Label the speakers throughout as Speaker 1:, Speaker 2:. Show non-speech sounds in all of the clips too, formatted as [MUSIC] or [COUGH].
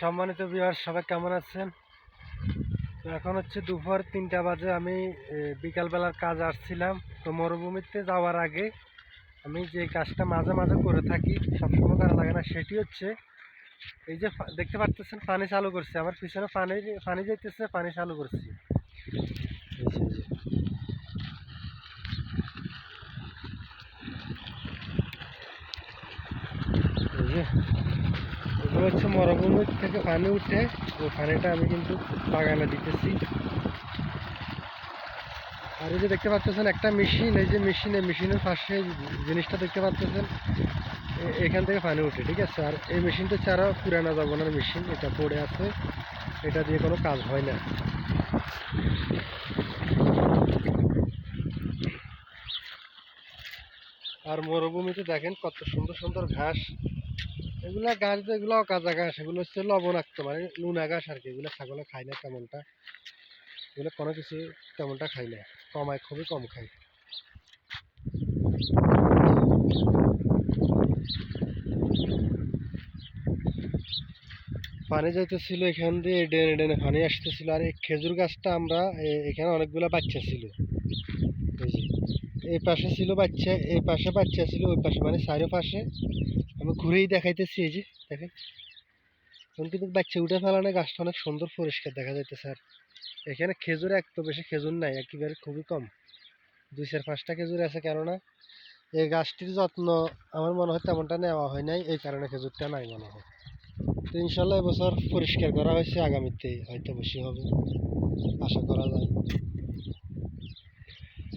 Speaker 1: সম্মানিত বিহার সবাই কেমন আছেন? তো এখন হচ্ছে দুপুর তিনটা বাজে, আমি বিকালবেলার কাজ আসছিলাম। তো মরুভূমিতে যাওয়ার আগে আমি যে কাজটা মাঝে মাঝে করে থাকি, সবসময় করা লাগে না, সেটি হচ্ছে এই যে দেখতে পাচ্ছেন পানি চালু করছে। আমার পিছনে পানি পানি যাইতেছে, পানি চালু করছি এই যে, এই যে। এই যে এগুলো হচ্ছে মরুভূমি থেকে পানি উঠে ওই পানিটা আমি কিন্তু বাগানে দিতেছি। আর এই যে দেখতে পাচ্ছেন একটা মেশিন, এই যে মেশিন, মেশিনের পাশে জিনিসটা দেখতে পাচ্ছেন এখান থেকে পানি উঠে, ঠিক আছে? আর এই মেশিনটা ছাড়া পুরানো জমানার মেশিন, এটা পড়ে আছে, এটা দিয়ে কোনো কাজ হয় না। আর মরুভূমিতে দেখেন কত সুন্দর সুন্দর ঘাস এগুলা গাছ যে এগুলো কাঁচা ঘাস, এগুলো হচ্ছে লবণাক্ত মানে নুনা ঘাস আর কি। এগুলো ছাগলে খায় না তেমনটা। এগুলো কোনো কিছু তেমনটা খায় না। কমায়, খুবই কম খায়। পানি যাইতেছিল এখান দিয়ে ডেনে ডেনে পানি আসতেছিল। আর এই খেজুর গাছটা আমরা এখানে অনেকগুলো বাচ্চা ছিল। এই পাশে ছিল বাচ্চা, এই পাশে বাচ্চা ছিল, ওই পাশে মানে চারো পাশে আমি ঘুরেই দেখাইতেছি এই যে, দেখেন। এখন কিন্তু বাচ্চা উঠে ফেলানো গাছটা অনেক সুন্দর পরিষ্কার দেখা যাইতেছে আর। এখানে খেজুর এক তো বেশি খেজুর নাই, একেবারে খুবই কম। দুই চার পাঁচটা খেজুর আছে, কেননা এই গাছটির যত্ন আমার মনে হয় তেমনটা নেওয়া হয় নাই, এই কারণে খেজুরটা নাই মনে হয়। তো ইনশাল্লাহ এবছর পরিষ্কার করা হয়েছে, আগামীতে হয়তো বেশি হবে, আশা করা যায়।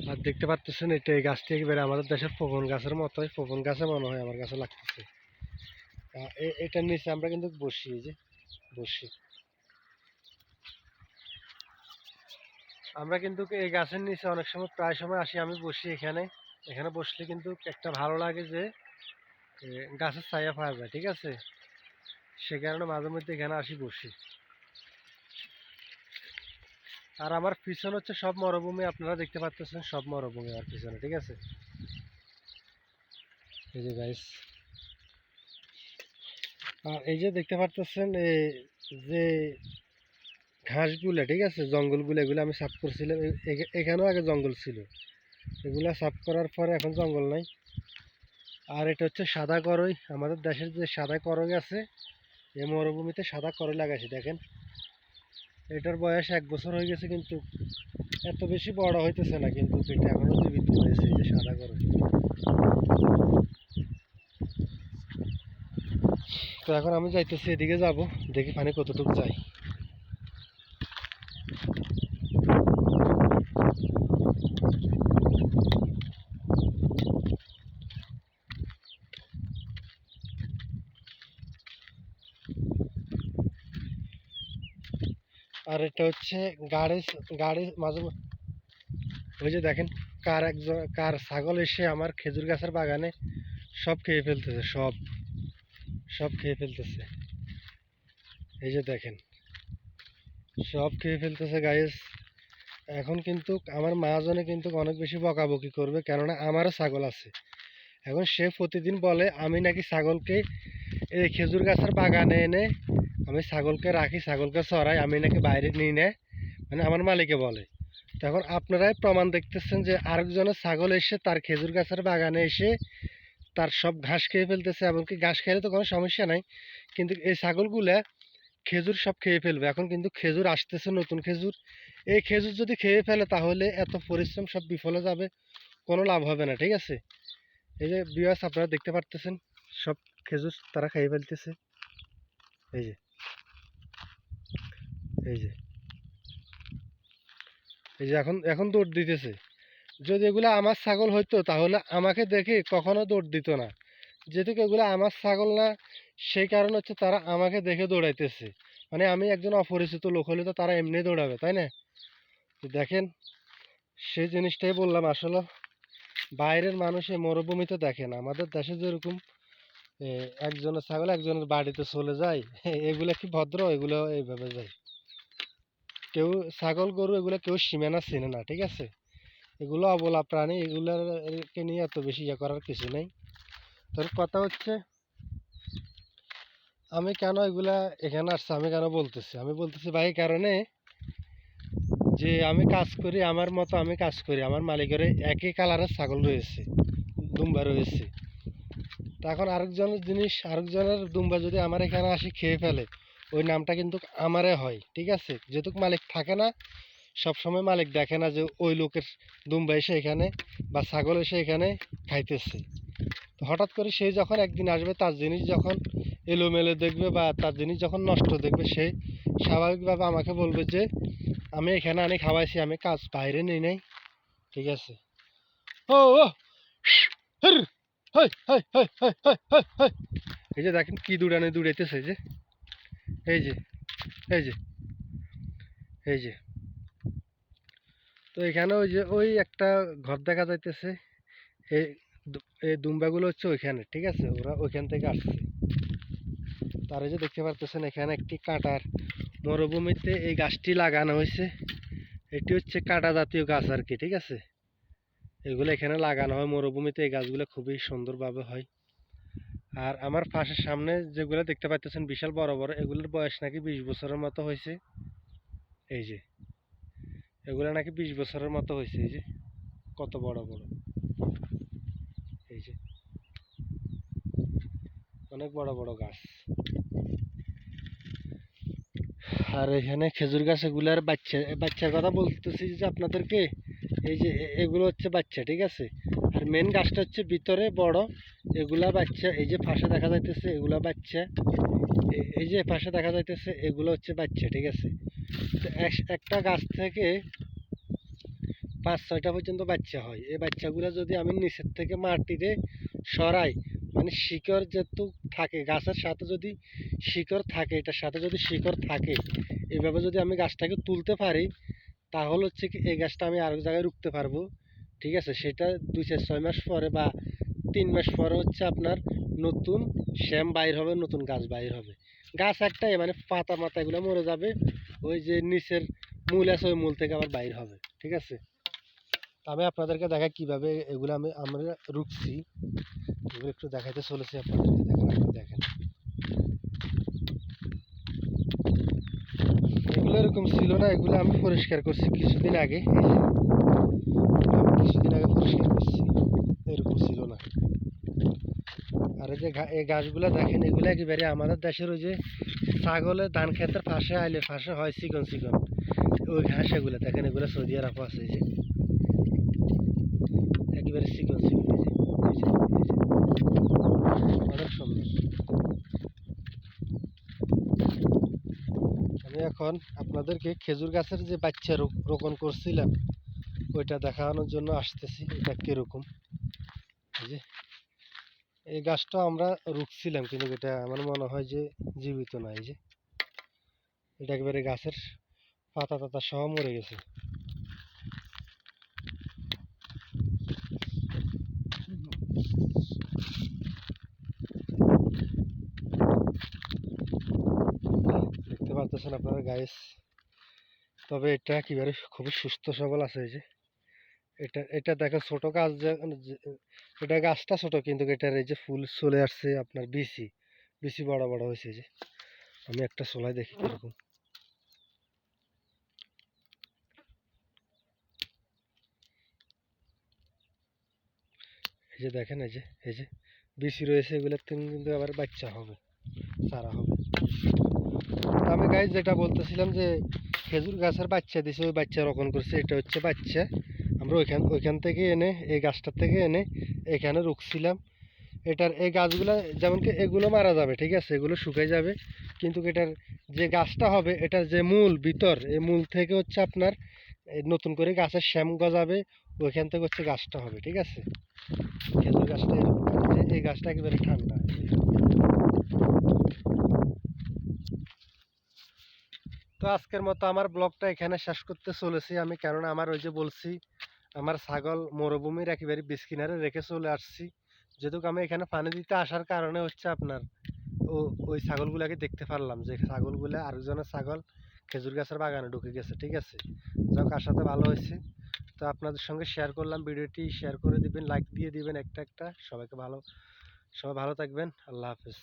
Speaker 1: আর দেখতে পাচ্ছেন এটা এই গাছটি একেবারে আমাদের দেশের পবন গাছের মতোই পবন গাছে মনে হয় আমার কাছে লাগতেছে। এটার নিচে আমরা কিন্তু বসি যে বসি। আমরা কিন্তু এই গাছের নিচে অনেক সময় প্রায় সময় আসি, আমি বসি এখানে। এখানে বসলে কিন্তু একটা ভালো লাগে যে গাছের ছায়া পাওয়া যায়, ঠিক আছে? সে কারণে মাঝে মধ্যে এখানে আসি বসি। আর আমার পিছন হচ্ছে সব মরুভূমি, আপনারা দেখতে পাচ্ছেন সব মরুভূমি আমার পিছনে, ঠিক আছে? এই যে গাইস আর এই যে দেখতে এই যে ঘাসগুলো, ঠিক আছে? জঙ্গলগুলো, এগুলো আমি সাফ করছিলাম। এখানেও আগে জঙ্গল ছিল। এগুলা সাফ করার পরে এখন জঙ্গল নাই। আর এটা হচ্ছে সাদা করই। আমাদের দেশের যে সাদা করই আছে এই মরুভূমিতে সাদা করই লাগাইছে, দেখেন। এটার বয়স এক বছর হয়ে গেছে কিন্তু এত বেশি বড় হইতেছে না, কিন্তু এটা এখনও জীবিত রয়েছে যে সাদা করই তো এখন আমি যাইতেছি, এদিকে যাব, দেখি পানি কতটুকু যায়। আর এটা হচ্ছে গাড়ি গাড়ি মাঝে ওই যে দেখেন, কার একজন, কার ছাগল এসে আমার খেজুর গাছের বাগানে সব খেয়ে ফেলতেছে, সব। সব খেয়ে ফেলতেছে। এই যে দেখেন, সব খেয়ে ফেলতেছে গাইস এখন কিন্তু আমার মহাজনে কিন্তু অনেক বেশি বকাবকি করবে, কেননা আমারও ছাগল আছে। এখন সে প্রতিদিন বলে, আমি নাকি ছাগলকে এই খেজুর গাছের বাগানে এনে আমি ছাগলকে রাখি, ছাগলকে চড়াই, আমি নাকি বাইরে নিই না। মানে আমার মালিকে বলে। তখন আপনারাই প্রমাণ দেখতেছেন যে আরেকজনের ছাগল এসে তার খেজুর গাছের বাগানে এসে তার সব ঘাস খেয়ে ফেলতেছে, এমনকি ঘাস খেলে তো কোনো সমস্যা নাই। কিন্তু এই ছাগলগুলা খেজুর সব খেয়ে ফেলবে। এখন কিন্তু খেজুর আসতেছে, নতুন খেজুর। এই খেজুর যদি খেয়ে ফেলে, তাহলে এত পরিশ্রম সব বিফলে যাবে, কোনো লাভ হবে না, ঠিক আছে? এই যে বিয়াস আপনারা দেখতে পারতেছেন, সব খেজুর তারা খেয়ে ফেলতেছে। এই যে। এই যে। এই যে এখন এখন দৌড় দিতেছে। যদি এগুলো আমার ছাগল হইতো, তাহলে আমাকে দেখে কখনো দৌড় দিত না। যেহেতু এগুলো আমার ছাগল না, সেই কারণে হচ্ছে তারা আমাকে দেখে দৌড়াইতেছে। মানে আমি একজন অপরিচিত লোক হলে তো তারা এমনি দৌড়াবে, তাই না? দেখেন, সেই জিনিসটাই বললাম আসলে। বাইরের মানুষ মরুভূমিতে দেখেন, আমাদের দেশে যেরকম একজনের ছাগল একজনের বাড়িতে চলে যায়, [LAUGHS] এগুলা কি ভদ্র? এগুলো এইভাবে যায়। কেউ ছাগল গরু এগুলো কেউ সীমানা চেনে না, ঠিক আছে? এগুলো অবলা প্রাণী এগুলোকে নিয়ে এত বেশি ইয়ে করার কিছু নেই। তোর কথা হচ্ছে, আমি কেন এগুলা এখানে আসছি, আমি কেন বলতেছি? আমি বলতেছি ভাই কারণে যে আমি কাজ করি, আমার মতো আমি কাজ করি, আমার মালিকের একই কালারের ছাগল রয়েছে, দুম্বা রয়েছে। এখন আরেকজনের জিনিস, আরেকজনের দুম্বা যদি আমার এখানে আসি খেয়ে ফেলে, ওই নামটা কিন্তু আমারে হয়, ঠিক আছে? যেহেতু মালিক থাকে না সবসময় মালিক দেখে না যে ওই লোকের দুম্বা এসে এখানে বা ছাগল এসে এখানে খাইতেছে। হঠাৎ করে সে যখন একদিন আসবে, তার জিনিস যখন এলোমেলো দেখবে বা তার জিনিস যখন নষ্ট দেখবে, সে স্বাভাবিকভাবে আমাকে বলবে যে, আমি এখানে আনি, খাওয়াইছি, আমি কাজ বাইরে নেই নাই। ঠিক আছে? ও। এই যে দেখেন কি দূরানে দূরাইতেছে এই যে এই যে এই যে এই যে। তো এখানে ওই যে, ওই একটা ঘর দেখা যাইতেছে। এই এই দুম্বাগুলো হচ্ছে ওইখানে, ঠিক আছে? ওরা ওইখান থেকে আসছে। তার যে দেখতে পারতেছেন, এখানে একটি কাঁটার মরুভূমিতে এই গাছটি লাগানো হয়েছে। এটি হচ্ছে কাঁটা জাতীয় গাছ আর কি, ঠিক আছে? এগুলো এখানে লাগানো হয়। মরুভূমিতে এই গাছগুলো খুবই সুন্দরভাবে হয়। আর আমার পাশের সামনে যেগুলো দেখতে পাচ্ছেন বিশাল বড় বড়, এগুলোর বয়স নাকি বিশ বছরের মতো হয়েছে। এই যে। এগুলো নাকি বিশ বছরের মতো হয়েছে, এই যে কত বড় বড়। এই যে অনেক বড় বড় গাছ। আর এখানে খেজুর গাছ এগুলার বাচ্চা, বাচ্চার কথা বলতেছি যে আপনাদেরকে, এই যে এগুলো হচ্ছে বাচ্চা, ঠিক আছে? আর মেন গাছটা হচ্ছে ভিতরে বড়, এগুলা বাচ্চা, এই যে পাশে দেখা যাইতেছে এগুলা বাচ্চা এই যে পাশে দেখা যাইতেছে এগুলো হচ্ছে বাচ্চা, ঠিক আছে? একটা গাছ থেকে পাঁচ ছয়টা পর্যন্ত বাচ্চা হয়। এই বাচ্চাগুলো যদি আমি নিচের থেকে মাটিতে সরাই মানে শিকড় যেহেতু থাকে, গাছের সাথে যদি শিকড় থাকে, এটার সাথে যদি শিকড় থাকে, এভাবে যদি আমি গাছটাকে তুলতে পারি, তাহলে হচ্ছে কি এই গাছটা আমি আরেক জায়গায় রুখতে পারব। ঠিক আছে? সেটা দুই চার, ছয় মাস পরে বা তিন মাস পরে হচ্ছে আপনার নতুন শ্যাম বাইর হবে, নতুন গাছ বাইর হবে। গাছ একটাই মানে পাতা মাতা এগুলো মরে যাবে। ওই যে নিচের মূল আছে, ওই মূল থেকে আবার বাইর হবে, ঠিক আছে? আমি আপনাদেরকে দেখাই কীভাবে এগুলো আমি, আমরা রুখছি। এগুলো একটু দেখাইতে চলেছি আপনাদেরকে, দেখেন দেখেন। এগুলো এরকম ছিল না, এগুলো আমি পরিষ্কার করছি কিছুদিন আগে। কিছুদিন আগে পরিষ্কার করছি, এরকম ছিল না। আর যে এই গাছগুলো দেখেন, এগুলো একেবারে আমাদের দেশের ওই যে ছাগলের ধান ক্ষেতের পাশে আইলে পাশে হয় চিকন চিকন। ওই ঘাস এগুলো দেখেন এগুলো সৌদি আরব আছে এই যে। একেবারে চিকন চিকন এই যে। অনেক সুন্দর। আমি এখন আপনাদেরকে খেজুর গাছের যে বাচ্চা রোপণ করছিলাম, ওইটা দেখানোর জন্য আসতেছি, এটা কীরকম? যে। এই গাছটা আমরা রুখছিলাম, কিন্তু এটা আমার মনে হয় যে জীবিত নাই যে এটা একবারে গাছের পাতা টাতা সহ মরে গেছে। দেখতে পাচ্ছেন আপনারা গাইস তবে এটা একেবারে খুবই সুস্থ সবল আছে, এই যে। এটা এটা দেখেন ছোট গাছ এটা গাছটা ছোট কিন্তু এটার এই যে ফুল চলে আসছে আপনার বিচি বিচি বড় বড় হয়েছে যে। আমি একটা সোলাই দেখি কীরকম। এই যে দেখেন এই যে এই যে বিচি রয়েছে এগুলোর থেকে কিন্তু আবার বাচ্চা হবে, চারা হবে। আমি গাইজ যেটা বলতেছিলাম যে খেজুর গাছের বাচ্চা দিছে, ওই বাচ্চা রোপণ করছে, এটা হচ্ছে বাচ্চা। আমরা ওইখান ওইখান থেকে এনে, এই গাছটার থেকে এনে এখানে রুখছিলাম। এটার, এই গাছগুলো যেমন কি এগুলো মারা যাবে, ঠিক আছে? এগুলো শুকাই যাবে। কিন্তু এটার যে গাছটা হবে, এটার যে মূল ভিতর, এই মূল থেকে হচ্ছে আপনার নতুন করে গাছের শ্যাম গজাবে, ওইখান থেকে হচ্ছে গাছটা হবে, ঠিক আছে? খেজুর গাছটা, এই গাছটা একেবারে ঠান্ডা। তো আজকের মতো আমার ব্লগটা এখানে শেষ করতে চলেছি। আমি কেননা আমার ওই যে বলছি আমার ছাগল মরুভূমির একেবারে বিচ কিনারে রেখে চলে আসছি। যেহেতু আমি এখানে পানি দিতে আসার কারণে হচ্ছে আপনার ও, ওই ছাগলগুলাকে দেখতে পারলাম যে ছাগলগুলো আরেকজনের ছাগল খেজুর গাছের বাগানে ঢুকে গেছে, ঠিক আছে? যাক আসাতে ভালো হয়েছে। তো আপনাদের সঙ্গে শেয়ার করলাম ভিডিওটি শেয়ার করে দিবেন লাইক দিয়ে দিবেন একটা একটা। সবাইকে ভালো, সবাই ভালো থাকবেন। আল্লাহ হাফেজ।